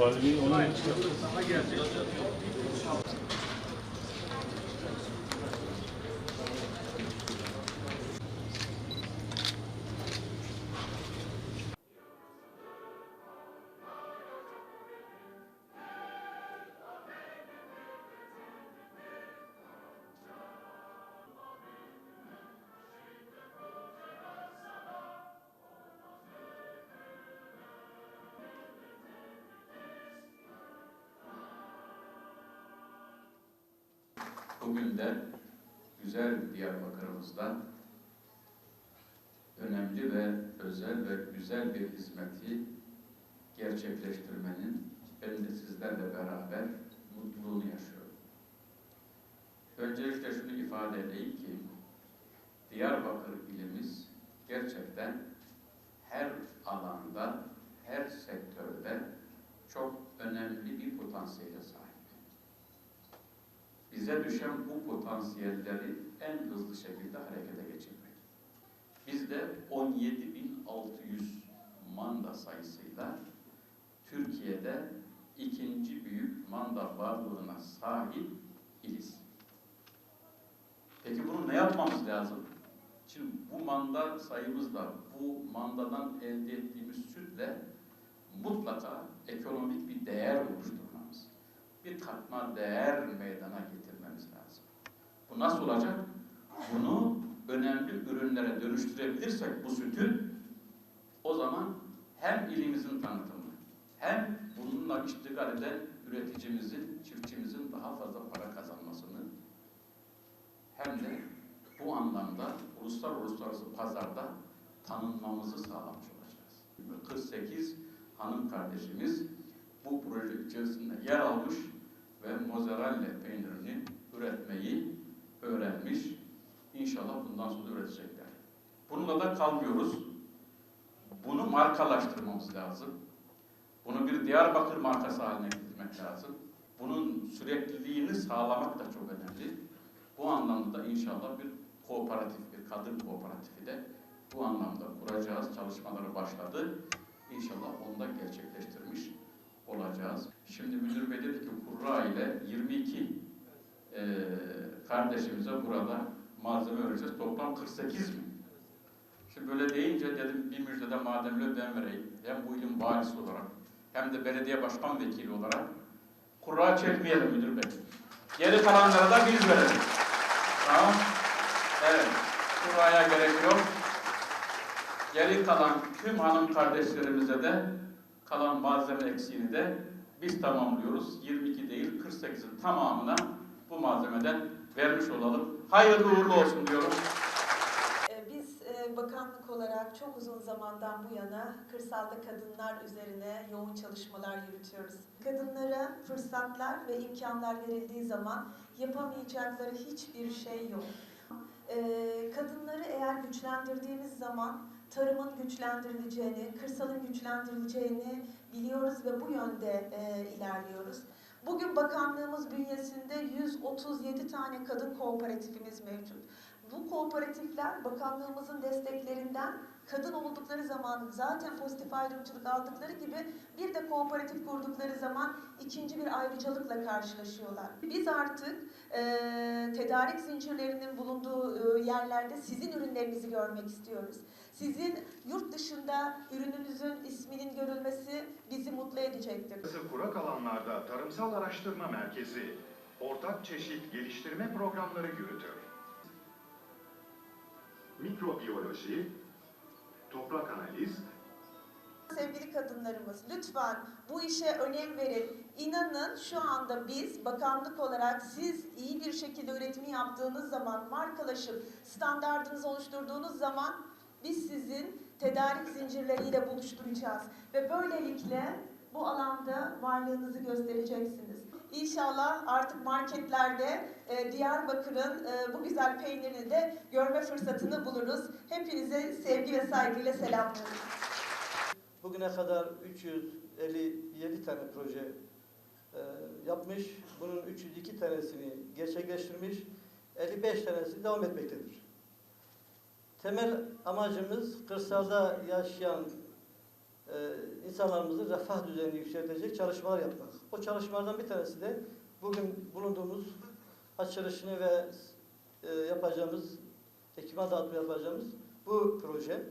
Valiliği onun için. Bugün de güzel Diyarbakır'ımızda önemli ve özel ve güzel bir hizmeti gerçekleştirmenin ben de sizlerle beraber mutluluğunu yaşıyorum. Öncelikle şunu ifade edeyim ki Diyarbakır ilimiz gerçekten her alanda, her sektörde çok önemli bir potansiyele sahip. Bize düşen bu potansiyelleri en hızlı şekilde harekete geçirmek. Bizde 17.600 manda sayısıyla Türkiye'de ikinci büyük manda varlığına sahip iliz. Peki bunu ne yapmamız lazım? Şimdi bu manda sayımızla, bu mandadan elde ettiğimiz sütle mutlaka ekonomik bir değer oluşturmamız, bir katma değer meydana getirmemiz. Bu nasıl olacak? Bunu önemli ürünlere dönüştürebilirsek bu sütü, o zaman hem ilimizin tanıtımı, hem bununla iştigal eden üreticimizin, çiftçimizin daha fazla para kazanmasını, hem de bu anlamda uluslararası pazarda tanınmamızı sağlamış olacağız. 48 hanım kardeşimiz bu proje içerisinde yer almış ve mozzarella peynirini üretmeyi öğrenmiş. İnşallah bundan sonra üretecekler. Bununla da kalmıyoruz. Bunu markalaştırmamız lazım. Bunu bir Diyarbakır markası haline getirmek lazım. Bunun sürekliliğini sağlamak da çok önemli. Bu anlamda da inşallah bir kooperatif, bir kadın kooperatifi de bu anlamda kuracağız. Çalışmaları başladı. İnşallah onu da gerçekleştirmiş olacağız. Şimdi müdür bey dedi ki Kurra ile 22 eee kardeşimize burada malzeme vereceğiz. Toplam 48 mi? Şimdi böyle deyince dedim bir müjdede mademle ben vereyim. Hem bu ilin valisi olarak hem de belediye başkan vekili olarak kurra çekmeyelim müdür bey. Geri kalanlara da biz verelim. Tamam. Evet. Kuraya gerek yok. Geri kalan tüm hanım kardeşlerimize de kalan malzeme eksiğini de biz tamamlıyoruz. 22 değil 48'in tamamına bu malzemeden vermiş olalım. Hayırlı uğurlu olsun diyorum. Ee, Biz e, bakanlık olarak çok uzun zamandan bu yana kırsalda kadınlar üzerine yoğun çalışmalar yürütüyoruz. Kadınlara fırsatlar ve imkanlar verildiği zaman yapamayacakları hiçbir şey yok. Ee, Kadınları eğer güçlendirdiğimiz zaman tarımın güçlendirileceğini, kırsalın güçlendirileceğini biliyoruz ve bu yönde e, ilerliyoruz. Bugün bakanlığımız bünyesinde 137 tane kadın kooperatifimiz mevcut. Bu kooperatifler bakanlığımızın desteklerinden kadın oldukları zaman zaten pozitif ayrımcılık aldıkları gibi bir de kooperatif kurdukları zaman ikinci bir ayrıcalıkla karşılaşıyorlar. Biz artık e, tedarik zincirlerinin bulunduğu yerlerde sizin ürünlerinizi görmek istiyoruz. Sizin yurt dışında ürününüzün isminin görülmesi bizi mutlu edecektir. Kurak alanlarda Tarımsal Araştırma Merkezi ortak çeşit geliştirme programları yürütür. Mikrobiyoloji, toprak analiz, Sevgili kadınlarımız lütfen bu işe önem verin. İnanın şu anda biz bakanlık olarak siz iyi bir şekilde üretimi yaptığınız zaman, markalaşıp standartınızı oluşturduğunuz zaman biz sizin tedarik zincirleriyle buluşturacağız. Ve böylelikle bu alanda varlığınızı göstereceksiniz. İnşallah artık marketlerde e, Diyarbakır'ın e, bu güzel peynirini de görme fırsatını buluruz. Hepinize sevgi ve saygıyla selamlıyoruz. Bugüne kadar 357 tane proje e, yapmış. Bunun 302 tanesini gerçekleştirmiş. 55 tanesi devam etmektedir. Temel amacımız kırsalda yaşayan e, insanlarımızın refah düzeyini yükseltecek çalışmalar yapmak. O çalışmalardan bir tanesi de bugün bulunduğumuz açılışını ve e, yapacağımız, ekipman dağıtımı yapacağımız bu proje.